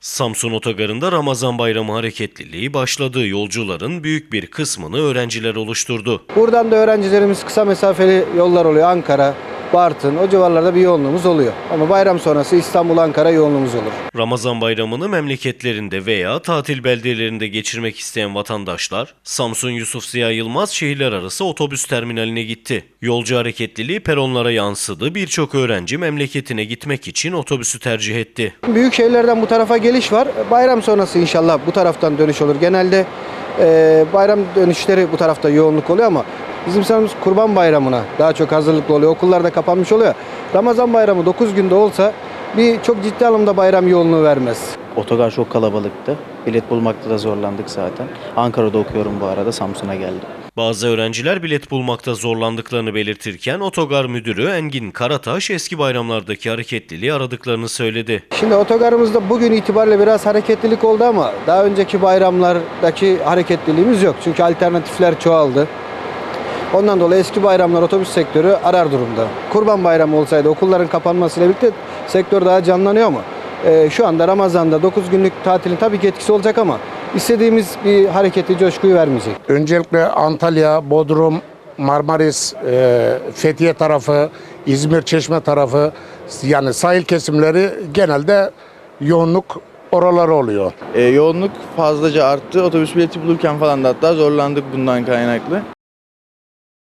Samsun Otogarı'nda Ramazan Bayramı hareketliliği başladı. Yolcuların büyük bir kısmını öğrenciler oluşturdu. Buradan da öğrencilerimiz kısa mesafeli yollar oluyor. Ankara, Bartın o civarlarda bir yoğunluğumuz oluyor. Ama bayram sonrası İstanbul, Ankara yoğunluğumuz olur. Ramazan bayramını memleketlerinde veya tatil beldelerinde geçirmek isteyen vatandaşlar Samsun Yusuf Ziya Yılmaz şehirler arası otobüs terminaline gitti. Yolcu hareketliliği peronlara yansıdı. Birçok öğrenci memleketine gitmek için otobüsü tercih etti. Büyük şehirlerden bu tarafa geliş var. Bayram sonrası inşallah bu taraftan dönüş olur. Genelde e, bayram dönüşleri bu tarafta yoğunluk oluyor ama bizim sanırımız kurban bayramına daha çok hazırlıklı oluyor. Okullar da kapanmış oluyor. Ramazan bayramı 9 günde olsa bir çok ciddi anlamda bayram yoğunluğu vermez. Otogar çok kalabalıktı. Bilet bulmakta da zorlandık zaten. Ankara'da okuyorum bu arada. Samsun'a geldim. Bazı öğrenciler bilet bulmakta zorlandıklarını belirtirken otogar müdürü Engin Karataş eski bayramlardaki hareketliliği aradıklarını söyledi. Şimdi otogarımızda bugün itibariyle biraz hareketlilik oldu ama daha önceki bayramlardaki hareketliliğimiz yok. Çünkü alternatifler çoğaldı. Ondan dolayı eski bayramlar otobüs sektörü arar durumda. Kurban bayramı olsaydı okulların kapanmasıyla birlikte sektör daha canlanıyor ama e, şu anda Ramazan'da 9 günlük tatilin tabii ki etkisi olacak ama istediğimiz bir hareketi, coşkuyu vermeyecek. Öncelikle Antalya, Bodrum, Marmaris, e, Fethiye tarafı, İzmir, Çeşme tarafı yani sahil kesimleri genelde yoğunluk oraları oluyor. E, yoğunluk fazlaca arttı. Otobüs bileti bulurken falan da hatta zorlandık bundan kaynaklı.